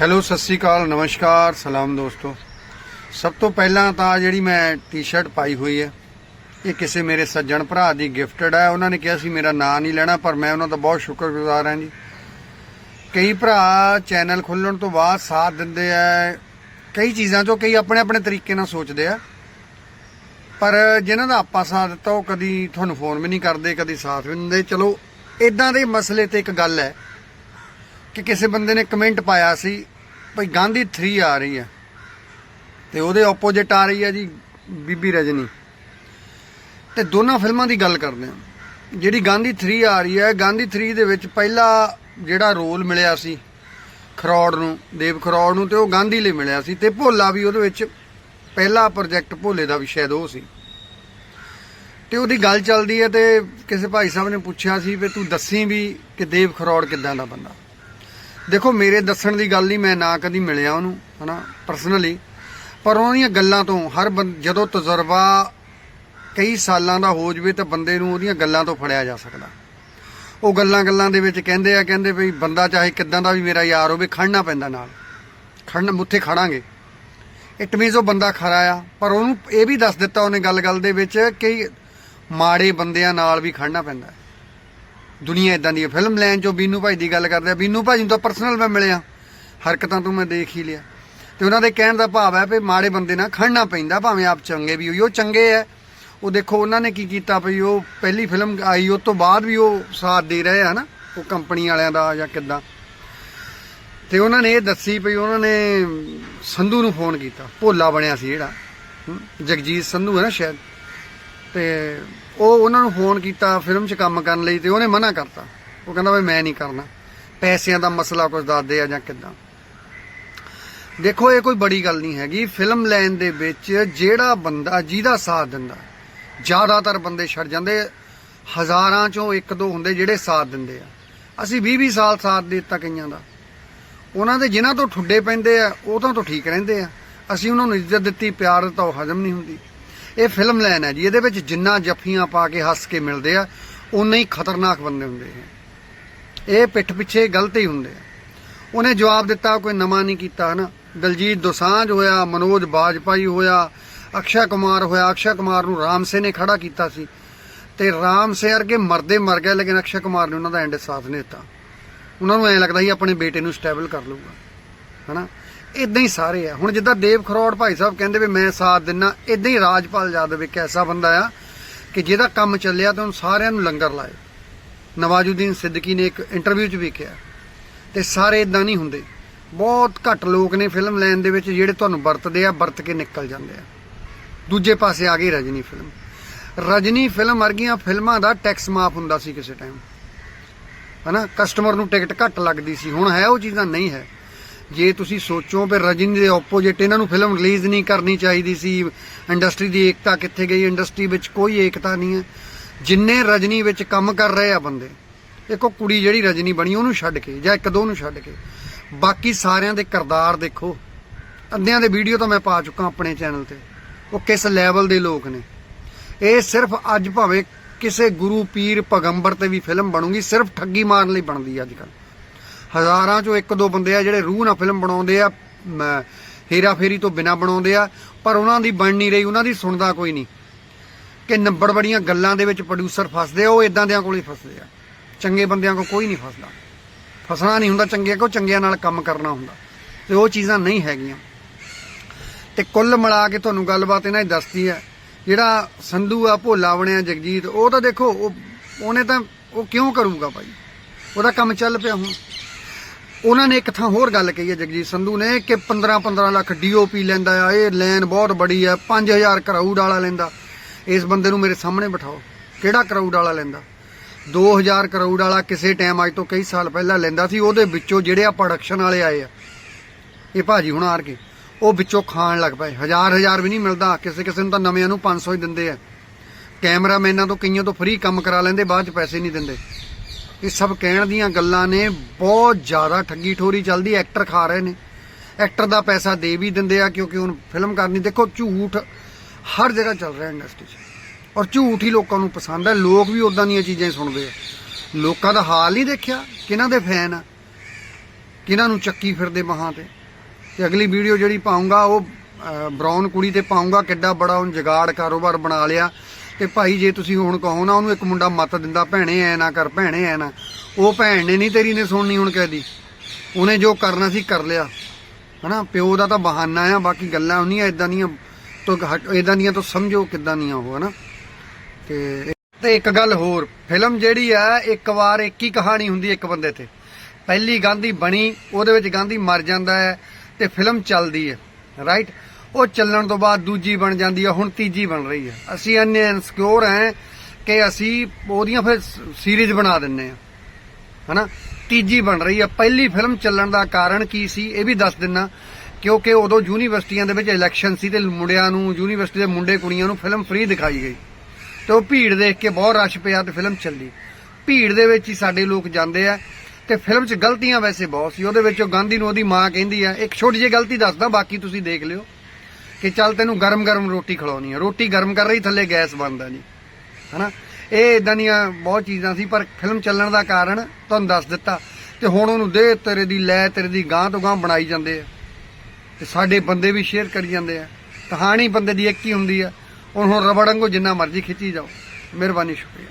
Hello, Sat Sri ਅਕਾਲ, ਨਮਸਕਾਰ, ਸਲਾਮ ਦੋਸਤੋ। ਸਭ ਤੋਂ ਪਹਿਲਾਂ ਤਾਂ ਜਿਹੜੀ ਮੈਂ ਟੀ-ਸ਼ਰਟ ਪਾਈ ਹੋਈ ਹੈ, ਇਹ ਕਿਸੇ ਮੇਰੇ ਸੱਜਣ ਭਰਾ ਦੀ ਗਿਫਟਡ ਹੈ। ਉਹਨਾਂ ਨੇ ਕਿਹਾ ਸੀ ਮੇਰਾ ਨਾਂ ਨਹੀਂ ਲੈਣਾ, ਪਰ ਮੈਂ ਉਹਨਾਂ ਦਾ ਬਹੁਤ ਸ਼ੁਕਰਗੁਜ਼ਾਰ ਹਾਂ ਜੀ। ਕਈ ਭਰਾ ਚੈਨਲ ਖੋਲਣ ਤੋਂ ਬਾਅਦ ਸਾਥ ਦਿੰਦੇ ਆ, ਕਈ ਚੀਜ਼ਾਂ 'ਚੋਂ ਕਈ ਆਪਣੇ ਆਪਣੇ ਤਰੀਕੇ ਨਾਲ ਸੋਚਦੇ ਆ। ਪਰ ਜਿਨ੍ਹਾਂ ਦਾ ਆਪਾਂ ਸਾਥ ਦਿੱਤਾ, ਉਹ ਕਦੀ ਤੁਹਾਨੂੰ ਫੋਨ ਵੀ ਨਹੀਂ ਕਰਦੇ, ਕਦੀ ਸਾਥ ਵੀ ਨਹੀਂ ਦਿੰਦੇ। ਚਲੋ ਇਦਾਂ ਦੇ ਮਸਲੇ ਤੇ ਇੱਕ ਗੱਲ ਹੈ ਕਿ ਕਿਸੇ ਬੰਦੇ ਨੇ ਕਮੈਂਟ ਪਾਇਆ ਸੀ, ਭਈ ਗਾਂਧੀ 3 ਆ ਰਹੀ ਹੈ। ਤੇ ਉਹਦੇ ਆਪੋਜੀਟ ਆ ਰਹੀ ਹੈ ਜੀ ਬੀਬੀ ਰਜਨੀ। ਤੇ ਦੋਨਾਂ ਫਿਲਮਾਂ ਦੀ ਗੱਲ ਕਰਦੇ ਹਾਂ। ਜਿਹੜੀ ਗਾਂਧੀ 3 ਆ ਰਹੀ ਹੈ, ਗਾਂਧੀ 3 ਦੇ ਵਿੱਚ ਪਹਿਲਾ ਜਿਹੜਾ ਰੋਲ ਮਿਲਿਆ ਸੀ ਖਰੋੜ ਨੂੰ, ਦੇਵ ਖਰੋੜ ਨੂੰ, ਤੇ ਉਹ ਗਾਂਧੀ ਲਈ ਮਿਲਿਆ ਸੀ। ਤੇ ਭੋਲਾ ਵੀ ਉਹਦੇ ਵਿੱਚ ਪਹਿਲਾ ਪ੍ਰੋਜੈਕਟ ਭੋਲੇ ਦਾ ਵੀ ਸ਼ਾਇਦ ਉਹ ਸੀ। ਤੇ ਉਹਦੀ ਗੱਲ ਚੱਲਦੀ ਹੈ ਤੇ ਕਿਸੇ ਭਾਈ ਸਾਹਿਬ ਨੇ ਪੁੱਛਿਆ ਸੀ ਵੀ ਤੂੰ ਦੱਸੀ ਵੀ ਕਿ ਦੇਵ ਖਰੋੜ ਕਿੱਦਾਂ ਦਾ ਬੰਦਾ। ਦੇਖੋ, ਮੇਰੇ ਦੱਸਣ ਦੀ ਗੱਲ ਨਹੀਂ, ਮੈਂ ਨਾ ਕਦੀ ਮਿਲਿਆ ਉਹਨੂੰ, ਹਨਾ ਪਰਸਨਲੀ ਪਰ ਉਹਨਾਂ ਦੀਆਂ ਗੱਲਾਂ ਤੋਂ, ਹਰ ਬੰ- ਜਦੋਂ ਤਜਰਬਾ ਕਈ ਸਾਲਾਂ ਦਾ ਹੋ ਜਵੇ ਤਾਂ ਬੰਦੇ ਨੂੰ ਉਹਦੀਆਂ ਗੱਲਾਂ ਤੋਂ ਫੜਿਆ ਜਾ ਸਕਦਾ। ਉਹ ਗੱਲਾਂ ਗੱਲਾਂ ਦੇ ਵਿੱਚ ਕਹਿੰਦੇ ਆ, ਕਹਿੰਦੇ ਵੀ ਬੰਦਾ ਚਾਹੇ ਕਿੱਦਾਂ ਦਾ ਵੀ ਮੇਰਾ ਯਾਰ ਹੋਵੇ, ਖੜਨਾ ਪੈਂਦਾ ਨਾਲ। ਖੜਨਾ ਮੁੱਥੇ ਖੜਾਂਗੇ। ਇਟ ਮੀਨਸ ਉਹ ਬੰਦਾ ਖਰਾ ਆ, ਪਰ ਉਹਨੂੰ ਇਹ ਵੀ ਦੱਸ ਦਿੱਤਾ ਉਹਨੇ ਗੱਲ-ਗੱਲ ਦੇ ਵਿੱਚ ਕਿ ਮਾੜੇ ਬੰਦਿਆਂ ਨਾਲ ਵੀ ਖੜਨਾ ਪੈਂਦਾ। ਦੁਨੀਆ ਇਦਾਂ ਦੀ ਹੈ ਫਿਲਮ ਲੈਣ ਚੋਂ ਬੀਨੂ ਭਾਈ ਦੀ ਗੱਲ ਕਰਦੇ ਆ। ਬੀਨੂ ਭਾਈ ਨੂੰ ਤਾਂ ਪਰਸਨਲ ਮੈਂ ਮਿਲਿਆ। ਹਰਕਤਾਂ ਤੋਂ ਮੈਂ ਦੇਖ ਹੀ ਲਿਆ। ਤੇ ਉਹਨਾਂ ਦੇ ਕਹਿਣ ਦਾ ਭਾਵ ਹੈ ਵੀ ਮਾੜੇ ਬੰਦੇ ਨਾਲ ਖੜਨਾ ਪੈਂਦਾ, ਭਾਵੇਂ ਆਪ ਚੰਗੇ ਵੀ ਹੋਈ। ਉਹ ਚੰਗੇ ਐ ਉਹ ਦੇਖੋ, ਉਹਨਾਂ ਨੇ ਕੀ ਕੀਤਾ ਭਈ ਉਹ ਪਹਿਲੀ ਫਿਲਮ ਆਈ ਉਸ ਤੋਂ ਬਾਅਦ ਵੀ ਉਹ ਸਾਥ ਦੇ ਰਹੇ ਆ ਨਾ। ਉਹ ਕੰਪਨੀ ਵਾਲਿਆਂ ਦਾ ਜਾਂ ਕਿੱਦਾਂ। ਤੇ ਉਹਨਾਂ ਨੇ ਇਹ ਦੱਸੀ ਭਈ ਉਹਨਾਂ ਨੇ ਸੰਧੂ ਨੂੰ ਫੋਨ ਕੀਤਾ। ਭੋਲਾ ਬਣਿਆ ਸੀ ਜਿਹੜਾ। ਜਗਜੀਤ ਸੰਧੂ ਹੈ ਨਾ ਸ਼ਾਇਦ। ਤੇ ਉਹ ਉਹਨਾਂ ਨੂੰ ਫੋਨ ਕੀਤਾ, ਫਿਲਮ 'ਚ ਕੰਮ ਕਰਨ ਲਈ ਤੇ ਉਹਨੇ ਮਨਾ ਕਰਤਾ। ਉਹ ਕਹਿੰਦਾ ਵੀ ਮੈਂ ਨਹੀਂ ਕਰਨਾ। ਪੈਸਿਆਂ ਦਾ ਮਸਲਾ ਕੁਝ ਦੱਸਦੇ ਆ ਜਾਂ ਕਿੱਦਾਂ। ਦੇਖੋ, ਇਹ ਕੋਈ ਬੜੀ ਗੱਲ ਨਹੀਂ ਹੈਗੀ। ਫਿਲਮ ਲੈਣ ਦੇ ਵਿੱਚ ਜਿਹੜਾ ਬੰਦਾ ਜਿਹਦਾ ਸਾਥ ਦਿੰਦਾ, ਜ਼ਿਆਦਾਤਰ ਬੰਦੇ ਛੱਡ ਜਾਂਦੇ। ਹਜ਼ਾਰਾਂ ਚੋਂ ਇੱਕ ਦੋ ਹੁੰਦੇ ਜਿਹੜੇ ਸਾਥ ਦਿੰਦੇ ਆ। ਅਸੀਂ 20 20 ਸਾਲ ਸਾਥ ਦਿੱਤਾ ਕਈਆਂ ਦਾ। ਉਹਨਾਂ ਦੇ ਜਿਨ੍ਹਾਂ ਤੋਂ ਠੁੱਡੇ ਪੈਂਦੇ ਆ, ਉਹ ਤਾਂ ਤੋਂ ਠੀਕ ਰਹਿੰਦੇ ਆ। ਅਸੀਂ ਉਹਨਾਂ ਨੂੰ ਇੱਜ਼ਤ ਦਿੱਤੀ, ਪਿਆਰ ਦਿੱਤਾ ਉਹ ਹਜਮ ਨਹੀਂ ਹੁੰਦੀ। ਇਹ ਫਿਲਮ ਲੈਨ ਹੈ ਜੀ, ਇਹਦੇ ਵਿੱਚ ਜਿੰਨਾ ਜੱਫੀਆਂ ਪਾ ਕੇ ਹੱਸ ਕੇ ਮਿਲਦੇ ਆ, ਉਨੇ ਹੀ ਖਤਰਨਾਕ ਬੰਦੇ ਹੁੰਦੇ ਆ। ਇਹ ਪਿੱਠ ਪਿੱਛੇ ਗਲਤ ਹੀ ਹੁੰਦੇ ਆ। ਉਹਨੇ ਜਵਾਬ ਦਿੱਤਾ, ਕੋਈ ਨਵਾਂ ਨਹੀਂ ਕੀਤਾ, ਹਨਾ? ਦਲਜੀਤ ਦੋਸਾਂਝ ਹੋਇਆ, ਮਨੋਜ ਬਾਜਪਾਈ ਹੋਇਆ, ਅਕਸ਼ਾ ਕੁਮਾਰ ਹੋਇਆ। ਅਕਸ਼ਾ ਕੁਮਾਰ ਨੂੰ ਰਾਮ ਸੇ ਨੇ ਖੜਾ ਕੀਤਾ ਸੀ। ਤੇ ਰਾਮ ਸੇ ਅਰਗੇ ਮਰਦੇ ਮਰ ਗਿਆ ਲੇਕਿਨ ਅਕਸ਼ਾ ਕੁਮਾਰ ਨੇ ਉਹਨਾਂ ਦਾ ਐਂਡ ਸਾਥ ਨਹੀਂ ਦਿੱਤਾ। ਉਹਨਾਂ ਨੂੰ ਐਂ ਲੱਗਦਾ ਸੀ, ਆਪਣੇ ਬੇਟੇ ਨੂੰ ਸਟੇਬਲ ਕਰ ਲਊਗਾ, ਹਨਾ? ਇਦਾਂ ਹੀ ਸਾਰੇ ਆ। ਹੁਣ ਜਿੱਦਾਂ ਦੇਵ ਖਰੋੜ ਭਾਈ ਸਾਹਿਬ ਕਹਿੰਦੇ ਵੀ ਮੈਂ ਸਾਥ ਦਿੰਨਾ ਇਦਾਂ ਹੀ ਰਾਜਪਾਲ ਯਾਦਵ ਇੱਕ ਐਸਾ ਬੰਦਾ ਆ ਕਿ ਜਿਹਦਾ ਕੰਮ ਚੱਲਿਆ ਤਾਂ ਉਹਨੂੰ ਸਾਰਿਆਂ ਨੂੰ ਲੰਗਰ ਲਾਏ। ਨਵਾਜੁਦੀਨ ਸਿੱਦਕੀ ਨੇ ਇੱਕ ਇੰਟਰਵਿਊ 'ਚ ਵੀ ਕਿਹਾ ਤੇ ਸਾਰੇ ਇਦਾਂ ਨਹੀਂ ਹੁੰਦੇ। ਬਹੁਤ ਘੱਟ ਲੋਕ ਨੇ ਫਿਲਮ ਲੈਣ ਦੇ ਵਿੱਚ ਜਿਹੜੇ ਤੁਹਾਨੂੰ ਵਰਤਦੇ ਆ, ਵਰਤ ਕੇ ਨਿਕਲ ਜਾਂਦੇ ਆ। ਦੂਜੇ ਪਾਸੇ ਆ ਗਈ ਰਜਨੀ ਫਿਲਮ ਰਜਨੀ ਫਿਲਮ ਵਰਗੀਆਂ ਫਿਲਮਾਂ ਦਾ ਟੈਕਸ ਮਾਫ ਹੁੰਦਾ ਸੀ ਕਿਸੇ ਟਾਈਮ ਹਨਾ? ਕਸਟਮਰ ਨੂੰ ਟਿਕਟ ਘੱਟ ਲੱਗਦੀ ਸੀ। ਹੁਣ ਹੈ ਉਹ ਚੀਜ਼ਾਂ ਨਹੀਂ ਹੈ। ਜੇ ਤੁਸੀਂ ਸੋਚੋ ਵੀ ਰਜਨੀ ਦੇ ਆਪੋਜੀਟ ਇਹਨਾਂ ਨੂੰ ਫਿਲਮ ਰਿਲੀਜ਼ ਨਹੀਂ ਕਰਨੀ ਚਾਹੀਦੀ ਸੀ ਇੰਡਸਟਰੀ ਦੀ ਏਕਤਾ ਕਿੱਥੇ ਗਈ ਇੰਡਸਟਰੀ ਵਿੱਚ ਕੋਈ ਏਕਤਾ ਨਹੀਂ ਹੈ। ਜਿੰਨੇ ਰਜਨੀ ਵਿੱਚ ਕੰਮ ਕਰ ਰਹੇ ਆ ਬੰਦੇ ਇੱਕ ਉਹ ਕੁੜੀ ਜਿਹੜੀ ਰਜਨੀ ਬਣੀ, ਉਹਨੂੰ ਛੱਡ ਕੇ ਜਾਂ ਇੱਕ ਦੋ ਨੂੰ ਛੱਡ ਕੇ। ਬਾਕੀ ਸਾਰਿਆਂ ਦੇ ਕਿਰਦਾਰ ਦੇਖੋ। ਅੱਧਿਆਂ ਦੇ ਵੀਡੀਓ ਤਾਂ ਮੈਂ ਪਾ ਚੁੱਕਾ ਆਪਣੇ ਚੈਨਲ ਤੇ। ਉਹ ਕਿਸ ਲੈਵਲ ਦੇ ਲੋਕ ਨੇ। ਇਹ ਸਿਰਫ ਅੱਜ ਭਾਵੇਂ ਕਿਸੇ ਗੁਰੂ ਪੀਰ ਪੈਗੰਬਰ ਤੇ ਵੀ ਫਿਲਮ ਬਣੂਗੀ, ਸਿਰਫ ਠੱਗੀ ਮਾਰਨ ਲਈ ਬਣਦੀ ਅੱਜ ਕੱਲ੍ਹ। ਹਜ਼ਾਰਾਂ ਚੋਂ ਇੱਕ ਦੋ ਬੰਦੇ ਆ ਜਿਹੜੇ ਰੂਹ ਨਾਲ ਫਿਲਮ ਬਣਾਉਂਦੇ ਆ ਮ, ਹੇਰਾ ਫੇਰੀ ਤੋਂ ਬਿਨਾ ਬਣਾਉਂਦੇ ਆ ਪਰ ਉਹਨਾਂ ਦੀ ਬਣ ਨਹੀਂ ਰਹੀ ਉਹਨਾਂ ਦੀ ਸੁਣਦਾ ਕੋਈ ਨਹੀਂ। ਕਿ ਨੰਬਰ ਬੜੀਆਂ ਗੱਲਾਂ ਦੇ ਵਿੱਚ ਪ੍ਰੋਡਿਊਸਰ ਫਸਦੇ ਆ ਉਹ ਇਦਾਂ ਦਿਆਂ ਕੋਲ ਹੀ ਫਸਦੇ ਆ। ਚੰਗੇ ਬੰਦਿਆਂ ਕੋਲ ਕੋਈ ਨਹੀਂ ਫਸਦਾ। ਫਸਣਾ ਨਹੀਂ ਹੁੰਦਾ ਚੰਗਿਆਂ ਕੋ ਚੰਗਿਆਂ ਨਾਲ ਕੰਮ ਕਰਨਾ ਹੁੰਦਾ। ਤੇ ਉਹ ਚੀਜ਼ਾਂ ਨਹੀਂ ਹੈਗੀਆਂ। ਤੇ ਕੁੱਲ ਮਿਲਾ ਕੇ ਤੁਹਾਨੂੰ ਗੱਲਬਾਤ ਇਹਨਾਂ ਦੀ ਦੱਸਦੀ ਹੈ ਜਿਹੜਾ ਸੰਧੂ ਆ ਭੋਲਾ ਬਣਿਆ ਜਗਜੀਤ ਉਹ ਤਾਂ ਦੇਖੋ ਉਹ ਉਹਨੇ ਤਾਂ ਉਹ ਕਿਉਂ ਕਰੂਗਾ ਭਾਈ? ਉਹਦਾ ਕੰਮ ਚੱਲ ਪਿਆ ਹੁਣ। ਉਹਨਾਂ ਨੇ ਇੱਕ ਥਾਂ ਹੋਰ ਗੱਲ ਕਹੀ ਹੈ ਜਗਜੀਤ ਸੰਧੂ ਨੇ ਕਿ 15 15 ਲੱਖ ਡੀਓਪੀ ਲੈਂਦਾ ਆ, ਇਹ ਲੈਨ ਬਹੁਤ ਬੜੀ ਆ 5000 ਕਰਾਊਡ ਵਾਲਾ ਲੈਂਦਾ। ਇਸ ਬੰਦੇ ਨੂੰ ਮੇਰੇ ਸਾਹਮਣੇ ਬਿਠਾਓ। ਕਿਹੜਾ ਕਰਾਊਡ ਵਾਲਾ ਲੈਂਦਾ? 2000 ਕਰੋੜ ਵਾਲਾ ਕਿਸੇ ਟਾਈਮ ਅੱਜ ਤੋਂ ਕਈ ਸਾਲ ਪਹਿਲਾਂ ਲੈਂਦਾ ਸੀ, ਉਹਦੇ ਵਿੱਚੋਂ ਜਿਹੜੇ ਆ ਪ੍ਰੋਡਕਸ਼ਨ ਵਾਲੇ ਆਏ ਆ। ਇਹ ਭਾਜੀ ਹੁਣ ਆਰ ਕੇ, ਉਹ ਵਿੱਚੋਂ ਖਾਣ ਲੱਗ ਪਏ। ਹਜ਼ਾਰ ਹਜ਼ਾਰ ਵੀ ਨਹੀਂ ਮਿਲਦਾ, ਕਿਸੇ ਕਿਸੇ ਨੂੰ ਤਾਂ ਨਵਿਆਂ ਨੂੰ 500 ਹੀ ਦਿੰਦੇ ਆ। ਕੈਮਰਾਮੈਨਾਂ ਤੋਂ ਕਈਆਂ ਤੋਂ ਫ੍ਰੀ ਕੰਮ ਕਰਾ ਲੈਂਦੇ, ਬਾਅਦ ਚ ਪੈਸੇ ਨਹੀਂ ਦਿੰਦੇ। ਇਹ ਸਭ ਕਹਿਣ ਦੀਆਂ ਗੱਲਾਂ ਨੇ ਬਹੁਤ ਜ਼ਿਆਦਾ ਠੱਗੀ ਠੋਰੀ ਚੱਲਦੀ ਐਕਟਰ ਖਾ ਰਹੇ ਨੇ। ਐਕਟਰ ਦਾ ਪੈਸਾ ਦੇ ਵੀ ਦਿੰਦੇ ਆ ਕਿਉਂਕਿ ਹੁਣ ਫਿਲਮ ਕਰਨੀ ਦੇਖੋ ਝੂਠ ਹਰ ਜਗ੍ਹਾ ਚੱਲ ਰਿਹਾ ਇੰਡਸਟਰੀ 'ਚ। ਔਰ ਝੂਠ ਹੀ ਲੋਕਾਂ ਨੂੰ ਪਸੰਦ ਹੈ ਲੋਕ ਵੀ ਉਦਾਂ ਦੀਆਂ ਚੀਜ਼ਾਂ ਸੁਣਦੇ ਆ। ਲੋਕਾਂ ਦਾ ਹਾਲ ਨਹੀਂ ਦੇਖਿਆ ਕਿਹਨਾਂ ਦੇ ਫੈਨ ਆ ਕਿਹਨਾਂ ਨੂੰ ਚੱਕੀ ਫਿਰਦੇ ਬਾਹਾਂ ਤੇ। ਤੇ ਅਗਲੀ ਵੀਡੀਓ ਜਿਹੜੀ ਪਾਉਂਗਾ ਉਹ ਅਹ, ਬਰਾਊਨ ਕੁੜੀ ਤੇ ਪਾਉਂਗਾ ਕਿੱਡਾ ਬੜਾ ਉਹਨ ਜਗਾੜ ਕਾਰੋਬਾਰ ਬਣਾ ਲਿਆ। ਕਿ ਭਾਈ ਜੇ ਤੁਸੀਂ ਹੁਣ ਕਹੋ ਨਾ, ਉਹਨੂੰ ਇੱਕ ਮੁੰਡਾ ਮੱਤ ਦਿੰਦਾ, ਭੈਣੇ, ਐ ਨਾ ਕਰ, ਭੈਣੇ, ਐ ਨਾ। ਉਹ ਭੈਣ ਨੇ ਨਹੀਂ ਤੇਰੀ ਨੇ ਸੁਣਨੀ ਹੁਣ ਕਹਦੀ ਉਹਨੇ ਜੋ ਕਰਨਾ ਸੀ ਕਰ ਲਿਆ। ਹਨਾ, ਪਿਓ ਦਾ ਤਾਂ ਬਹਾਨਾ ਆ, ਬਾਕੀ ਗੱਲਾਂ ਉਹਨੀਆਂ ਇਦਾਂ ਦੀਆਂ ਤੋਂ ਇਦਾਂ ਦੀਆਂ ਤੋਂ ਸਮਝੋ ਕਿੱਦਾਂ ਦੀਆਂ ਉਹ, ਹਨਾ। ਤੇ ਤੇ ਇੱਕ ਗੱਲ ਹੋਰ, ਫਿਲਮ ਜਿਹੜੀ ਆ, ਇੱਕ ਵਾਰ ਇੱਕ ਹੀ ਕਹਾਣੀ ਹੁੰਦੀ ਇੱਕ ਬੰਦੇ ਤੇ। ਪਹਿਲੀ ਗਾਂਧੀ ਬਣੀ, ਉਹਦੇ ਵਿੱਚ ਗਾਂਧੀ ਮਰ ਜਾਂਦਾ ਹੈ ਤੇ ਫਿਲਮ ਚੱਲਦੀ ਹੈ ਰਾਈਟ ਉਹ ਚੱਲਣ ਤੋਂ ਬਾਅਦ ਦੂਜੀ ਬਣ ਜਾਂਦੀ ਹੈ ਹੁਣ ਤੀਜੀ ਬਣ ਰਹੀ ਹੈ ਅਸੀਂ ਇੰਨੇ ਇਨਸਿਕਿਉਰ ਹੈ ਕਿ ਅਸੀਂ ਉਹਦੀਆਂ ਫਿਰ ਸੀਰੀਜ਼ ਬਣਾ ਦਿੰਨੇ ਆ। ਹਨਾ? ਤੀਜੀ ਬਣ ਰਹੀ ਹੈ ਪਹਿਲੀ ਫਿਲਮ ਚੱਲਣ ਦਾ ਕਾਰਨ ਕੀ ਸੀ, ਇਹ ਵੀ ਦੱਸ ਦਿੰਨਾ, ਕਿਉਂਕਿ ਉਦੋਂ ਯੂਨੀਵਰਸਿਟੀਆਂ ਦੇ ਵਿੱਚ ਇਲੈਕਸ਼ਨ ਸੀ ਤੇ ਮੁੰਡਿਆਂ ਨੂੰ, ਯੂਨੀਵਰਸਿਟੀ ਦੇ ਮੁੰਡੇ ਕੁੜੀਆਂ ਨੂੰ ਫਿਲਮ ਫ੍ਰੀ ਦਿਖਾਈ ਗਈ। ਤੇ ਉਹ ਭੀੜ ਦੇਖ ਕੇ ਬਹੁਤ ਰਸ਼ ਪਿਆ ਤੇ ਫਿਲਮ ਚੱਲੀ। ਭੀੜ ਦੇ ਵਿੱਚ ਹੀ ਸਾਡੇ ਲੋਕ ਜਾਂਦੇ ਆ ਤੇ ਫਿਲਮ 'ਚ ਗਲਤੀਆਂ ਵੈਸੇ ਬਹੁਤ ਸੀ। ਉਹਦੇ ਵਿੱਚ ਉਹ ਗਾਂਧੀ ਨੂੰ ਉਹਦੀ ਮਾਂ ਕਹਿੰਦੀ ਆ, ਇੱਕ ਛੋਟੀ ਜਿਹੀ ਗਲਤੀ ਦੱਸਦਾ, ਬਾਕੀ ਤੁਸੀਂ ਦੇਖ ਲਿਓ। ਕਿ ਚੱਲ ਤੈਨੂੰ ਗਰਮ-ਗਰਮ ਰੋਟੀ ਖਿਲਾਉਣੀ ਆ। ਰੋਟੀ ਗਰਮ ਕਰ ਰਹੀ, ਥੱਲੇ ਗੈਸ ਬੰਦ ਆ ਜੀ। ਹਨਾ? ਇਹ ਇਦਾਂ ਦੀਆਂ ਬਹੁਤ ਚੀਜ਼ਾਂ ਸੀ, ਪਰ ਫਿਲਮ ਚੱਲਣ ਦਾ ਕਾਰਨ ਤੁਹਾਨੂੰ ਦੱਸ ਦਿੱਤਾ। ਤੇ ਹੁਣ ਉਹਨੂੰ ਦੇ ਤੇਰੇ ਦੀ, ਲੈ ਤੇਰੇ ਦੀ ਗਾਂ ਤੋਂ ਗਾਂ ਬਣਾਈ ਜਾਂਦੇ ਆ। ਤੇ ਸਾਡੇ ਬੰਦੇ ਵੀ ਸ਼ੇਅਰ ਕਰੀ ਜਾਂਦੇ ਆ। ਕਹਾਣੀ ਬੰਦੇ ਦੀ ਇੱਕ ਹੀ ਹੁੰਦੀ ਆ। ਹੁਣ ਹੁਣ ਰਬੜ ਵਾਂਗੂ ਜਿੰਨਾ ਮਰਜ਼ੀ ਖਿੱਚੀ ਜਾਓ। ਮਿਹਰਬਾਨੀ, ਸ਼ੁਕਰੀਆ।